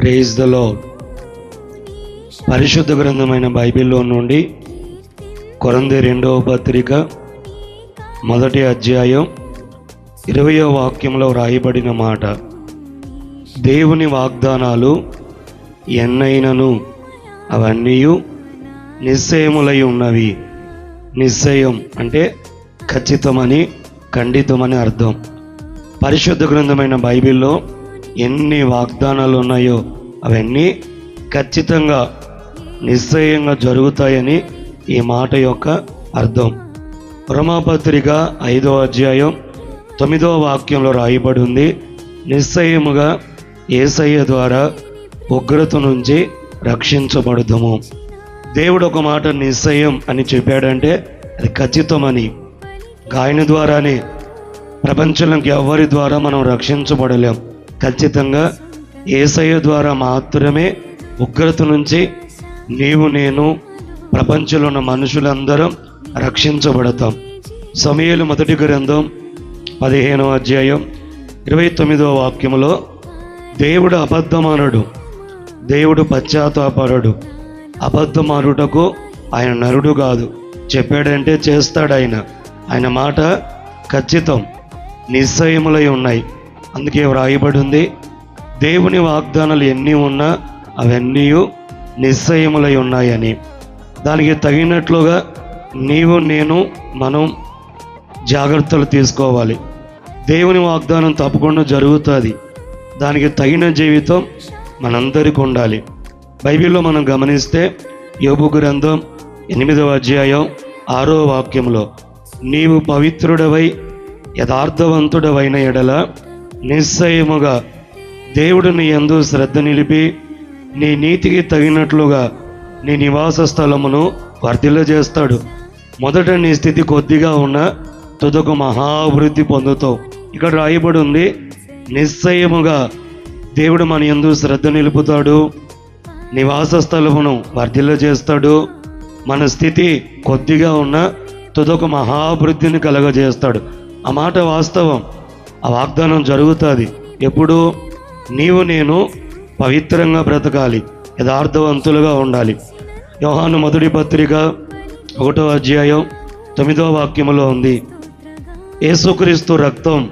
Praise the low పరిశుద్ధ గ్రంథమైన బైబిల్లో నుండి కొరంది రెండవ పత్రిక మొదటి అధ్యాయం ఇరవయో వాక్యంలో వ్రాయబడిన మాట. దేవుని వాగ్దానాలు ఎన్నైనను అవన్నీ నిశ్చయములై ఉన్నవి. నిశ్చయం అంటే ఖచ్చితమని ఖండితమని అర్థం. పరిశుద్ధ గ్రంథమైన బైబిల్లో ఎన్ని వాగ్దానాలు ఉన్నాయో అవన్నీ ఖచ్చితంగా నిశ్చయంగా జరుగుతాయని ఈ మాట యొక్క అర్థం. రమాపత్రిక ఐదో అధ్యాయం తొమ్మిదవ వాక్యంలో రాయబడి ఉంది. నిశ్చయముగా ఏసయ్య ద్వారా ఉగ్రత నుంచి రక్షించబడుదము. దేవుడు ఒక మాట నిశ్చయం అని చెప్పాడంటే అది ఖచ్చితమని. ఆయన ద్వారానే ప్రపంచంలోకి ఎవరి ద్వారా మనం రక్షించబడలేం. ఖచ్చితంగా ఏసయ్య ద్వారా మాత్రమే ఉగ్రత నుంచి నీవు నేను ప్రపంచంలో ఉన్న మనుషులందరం రక్షించబడతాం. సమయలు మొదటి గ్రంథం పదిహేనవ అధ్యాయం ఇరవై తొమ్మిదవ వాక్యములో దేవుడు అబద్ధమానడు దేవుడు పశ్చాత్తాపరుడు. అబద్ధమానుటకు ఆయన నరుడు కాదు. చెప్పాడంటే చేస్తాడు ఆయన. ఆయన మాట ఖచ్చితం. నిశ్చయములై ఉన్నాయి. అందుకే వ్రాయబడి ఉంది. దేవుని వాగ్దానాలు ఎన్ని ఉన్నా అవన్నీ నిశ్చయములై ఉన్నాయని. దానికి తగినట్లుగా నీవు నేను మనం జాగ్రత్తలు తీసుకోవాలి. దేవుని వాగ్దానం తప్పకుండా జరుగుతుంది. దానికి తగిన జీవితం మనందరికీ ఉండాలి. బైబిల్లో మనం గమనిస్తే యోబు గ్రంథం ఎనిమిదవ అధ్యాయం ఆరో వాక్యంలో నీవు పవిత్రుడవై యథార్థవంతుడవైన ఎడల నిశ్చయముగా దేవుడు నీ యందు శ్రద్ధ నిలిపి నీ నీతికి తగినట్లుగా నీ నివాస స్థలమును వర్ధిల్లజేస్తాడు. మొదట నీ స్థితి కొద్దిగా ఉన్న తుదకు మహాభివృద్ధి పొందుతావు. ఇక్కడ రాయబడి ఉంది నిశ్చయముగా దేవుడు మన ఎందు శ్రద్ధ నిలుపుతాడు నివాస స్థలమును వర్ధిల్లజేస్తాడు మన స్థితి కొద్దిగా ఉన్న తుదొక మహాభివృద్ధిని కలగజేస్తాడు. ఆ మాట వాస్తవం. ఆ వాగ్దానం జరుగుతుంది. ఎప్పుడు నీవు నేను పవిత్రంగా బ్రతకాలి యథార్థవంతులుగా ఉండాలి. యోహాను మొదటి పత్రిక ఒకటో అధ్యాయం తొమ్మిదో వాక్యములో ఉంది. యేసుక్రీస్తు రక్తం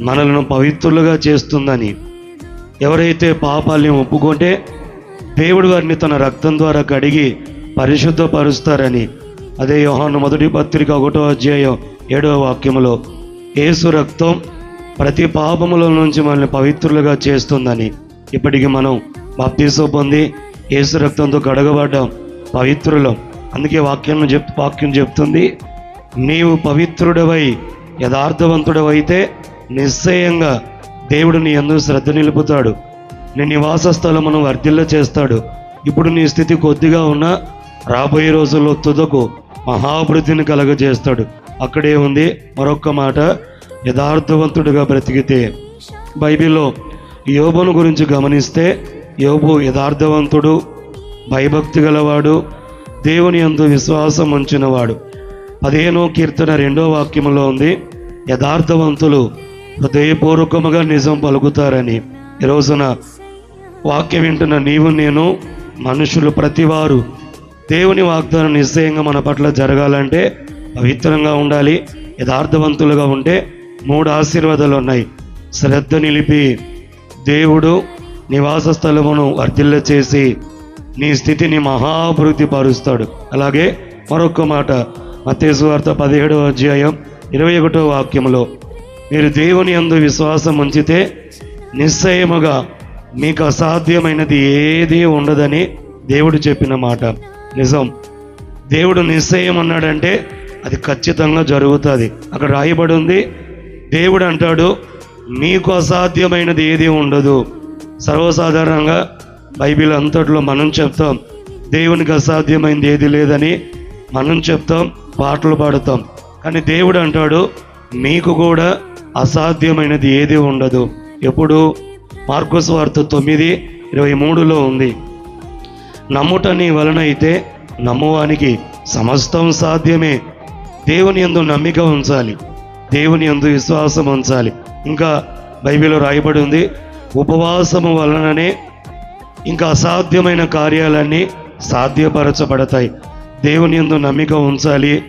మనలను పవిత్రులుగా చేస్తుందని. ఎవరైతే పాపాల్ని ఒప్పుకుంటే దేవుడు వారిని తన రక్తం ద్వారా కడిగి పరిశుద్ధపరుస్తారని. అదే యోహాను మొదటి పత్రిక ఒకటో అధ్యాయం ఏడవ వాక్యములో యేసు రక్తం ప్రతి పాపముల నుంచి మనల్ని పవిత్రులుగా చేస్తుందని ఇప్పటికి మనం బాప్తీసం పొంది యేసు రక్తంతో కడగబడ్డాం పవిత్రులం. అందుకే వాక్యం చెప్ వాక్యం చెప్తుంది నీవు పవిత్రుడవై యథార్థవంతుడవైతే నిశ్చయంగా దేవుడు నీ అందు శ్రద్ధ నిలుపుతాడు. నీ నివాస స్థలమును వర్ధిల్ల చేస్తాడు. ఇప్పుడు నీ స్థితి కొద్దిగా ఉన్నా రాబోయే రోజుల్లో తుదకు మహాభివృద్ధిని కలగజేస్తాడు. అక్కడే ఉంది మరొక్క మాట యథార్థవంతుడిగా బ్రతికితే. బైబిల్లో యోబును గురించి గమనిస్తే యోబు యథార్థవంతుడు భయభక్తి గలవాడు దేవుని అందు విశ్వాసం ఉంచినవాడు. పదిహేనో కీర్తన రెండో వాక్యంలో ఉంది యథార్థవంతులు హృదయపూర్వకముగా నిజం పలుకుతారని. ఈ రోజున వాక్యం వింటున్న నీవు నేను మనుషులు ప్రతివారు దేవుని వాగ్దానం నిశ్చయంగా మన పట్ల జరగాలంటే పవిత్రంగా ఉండాలి యథార్థవంతులుగా ఉంటే మూడు ఆశీర్వాదాలు ఉన్నాయి. శ్రద్ధ నిలిపి దేవుడు నివాస స్థలమును వర్ధిల్ల చేసి నీ స్థితిని మహాభివృద్ధి పరుస్తాడు. అలాగే మరొక మాట మతేసు వార్త పదిహేడవ అధ్యాయం ఇరవై ఒకటో వాక్యంలో మీరు దేవుని అందు విశ్వాసం ఉంచితే నిశ్చయముగా మీకు అసాధ్యమైనది ఏదీ ఉండదని దేవుడు చెప్పిన మాట. నిజం. దేవుడు నిశ్చయం అన్నాడంటే అది ఖచ్చితంగా జరుగుతుంది. అక్కడ రాయబడి ఉంది దేవుడు అంటాడు మీకు అసాధ్యమైనది ఏది ఉండదు. సర్వసాధారణంగా బైబిల్ అంతట్లో మనం చెప్తాం దేవునికి అసాధ్యమైనది ఏది లేదని మనం చెప్తాం పాటలు పాడుతాం. కానీ దేవుడు అంటాడు మీకు కూడా అసాధ్యమైనది ఏది ఉండదు. ఎప్పుడు? మార్కోస్ వార్త తొమ్మిది ఇరవై మూడులో ఉంది. నమ్ముట నీ వలన అయితే నమ్మువానికి సమస్తం సాధ్యమే. దేవుని ఎందు నమ్మిక ఉంచాలి. దేవుని యందు విశ్వాసం ఉంచాలి. ఇంకా బైబిల్లో రాయబడి ఉంది ఉపవాసము వలననే ఇంకా అసాధ్యమైన కార్యాలన్నీ సాధ్యపరచబడతాయి. దేవుని యందు నమ్మిక ఉంచాలి.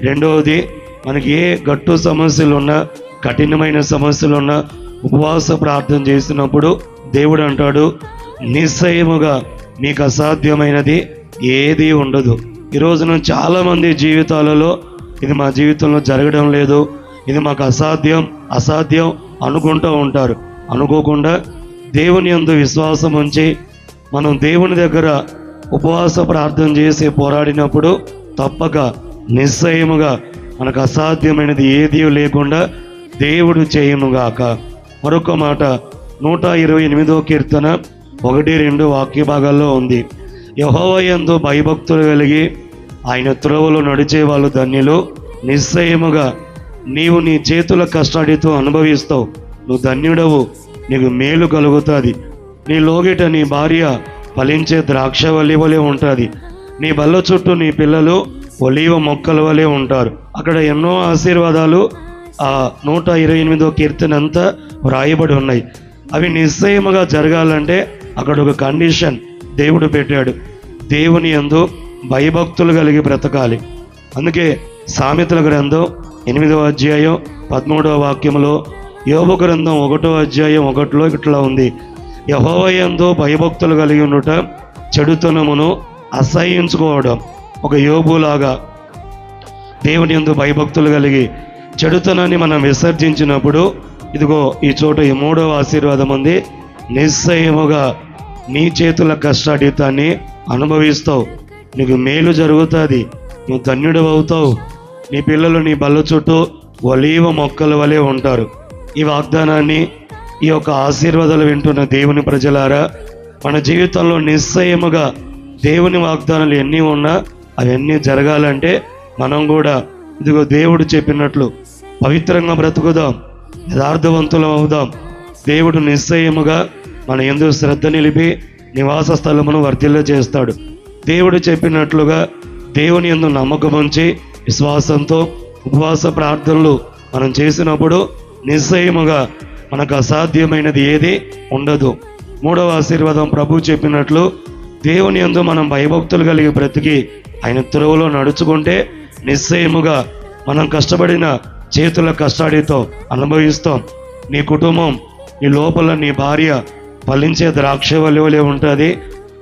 రెండవది మనకి ఏ గట్టు సమస్యలు ఉన్నా కఠినమైన సమస్యలు ఉన్నా ఉపవాస ప్రార్థన చేసినప్పుడు దేవుడు అంటాడు నిశ్చయముగా మీకు అసాధ్యమైనది ఏది ఉండదు. ఈరోజున చాలామంది జీవితాలలో ఇది మా జీవితంలో జరగడం లేదు. ఇది మాకు అసాధ్యం అసాధ్యం అనుకుంటూ ఉంటారు. అనుకోకుండా దేవుని యందు విశ్వాసం ఉంచి మనం దేవుని దగ్గర ఉపవాస ప్రార్థన చేసి పోరాడినప్పుడు తప్పక నిశ్చయముగా మనకు అసాధ్యమైనది ఏదీ లేకుండా దేవుడు చేయునుగాక. మరొక మాట నూట ఇరవై ఎనిమిదో కీర్తన ఒకటి రెండు వాక్య భాగాల్లో ఉంది యహోవయందు భయభక్తులు కలిగి ఆయన త్రోవలో నడిచే వాళ్ళు ధన్యులు నిశ్చయముగా నీవు నీ చేతుల కష్టాడితో అనుభవిస్తావు. నువ్వు ధన్యుడవు. నీకు మేలు కలుగుతుంది. నీ లోగిట నీ భార్య ఫలించే ద్రాక్ష వల్లి వలె ఉంటుంది. నీ బల్ల చుట్టూ నీ పిల్లలు ఒలీవ మొక్కల వలె ఉంటారు. అక్కడ ఎన్నో ఆశీర్వాదాలు ఆ నూట ఇరవై ఎనిమిదో కీర్తన అంతా వ్రాయబడి ఉన్నాయి. అవి నిశ్చయముగా జరగాలంటే అక్కడ ఒక కండిషన్ దేవుడు పెట్టాడు. దేవుని ఎందు భయభక్తులు కలిగి బ్రతకాలి. అందుకే సామెతల గ్రంథం ఎనిమిదవ అధ్యాయం పదమూడవ వాక్యంలో యోగ గ్రంథం ఒకటో అధ్యాయం ఒకటిలో ఇట్లా ఉంది. యహోవయందు భయభక్తులు కలిగి ఉండుట చెడుతనమును అసహించుకోవడం ఒక యోగులాగా దేవుని యందు భయభక్తులు కలిగి చెడుతనాన్ని మనం విసర్జించినప్పుడు ఇదిగో ఈ చోట ఈ మూడవ ఆశీర్వాదం ఉంది. నిశ్చయముగా నీ చేతుల కష్టాడితాన్ని అనుభవిస్తావు. నీకు మేలు జరుగుతుంది. నువ్వు ధన్యుడు అవుతావు నీ పిల్లలు నీ బల్ల చుట్టూ ఒలీవ మొక్కల వలె ఉంటారు. ఈ వాగ్దానాన్ని ఈ యొక్క ఆశీర్వాదాలు వింటున్న దేవుని ప్రజలారా మన జీవితంలో నిశ్చయముగా దేవుని వాగ్దానాలు ఎన్ని ఉన్నా అవన్నీ జరగాలంటే మనం కూడా ఇదిగో దేవుడు చెప్పినట్లు పవిత్రంగా బ్రతుకుదాం యథార్థవంతులం అవుదాం. దేవుడు నిశ్చయముగా మన ఎందు శ్రద్ధ నిలిపి నివాస స్థలమును వర్ధిల్ల చేస్తాడు దేవుడు చెప్పినట్లుగా దేవుని ఎందు నమ్మకం ఉంచి విశ్వాసంతో ఉపవాస ప్రార్థనలు మనం చేసినప్పుడు నిశ్చయముగా మనకు అసాధ్యమైనది ఏది ఉండదు. మూడవ ఆశీర్వాదం ప్రభు చెప్పినట్లు దేవుని యందు మనం భయభక్తులు కలిగి బ్రతికి ఆయన త్రోవలో నడుచుకుంటే నిశ్చయముగా మనం కష్టపడిన చేతుల కష్టాడితో అనుభవిస్తాం. నీ కుటుంబం నీ లోపల నీ భార్య ఫలించే ద్రాక్ష వలె వలె ఉంటుంది.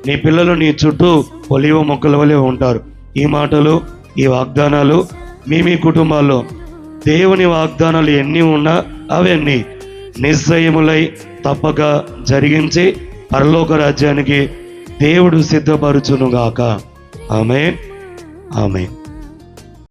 నీ పిల్లలు నీ చుట్టూ ఒలివ మొక్కల వలె ఉంటారు. ఈ మాటలు ఈ వాగ్దానాలు మీ మీ కుటుంబాల్లో. దేవుని వాగ్దానాలు ఎన్ని ఉన్నా అవన్నీ నిశ్చయములై తప్పక జరిగించి పరలోక రాజ్యానికి దేవుడు సిద్ధపరచునుగాక. ఆమె ఆమె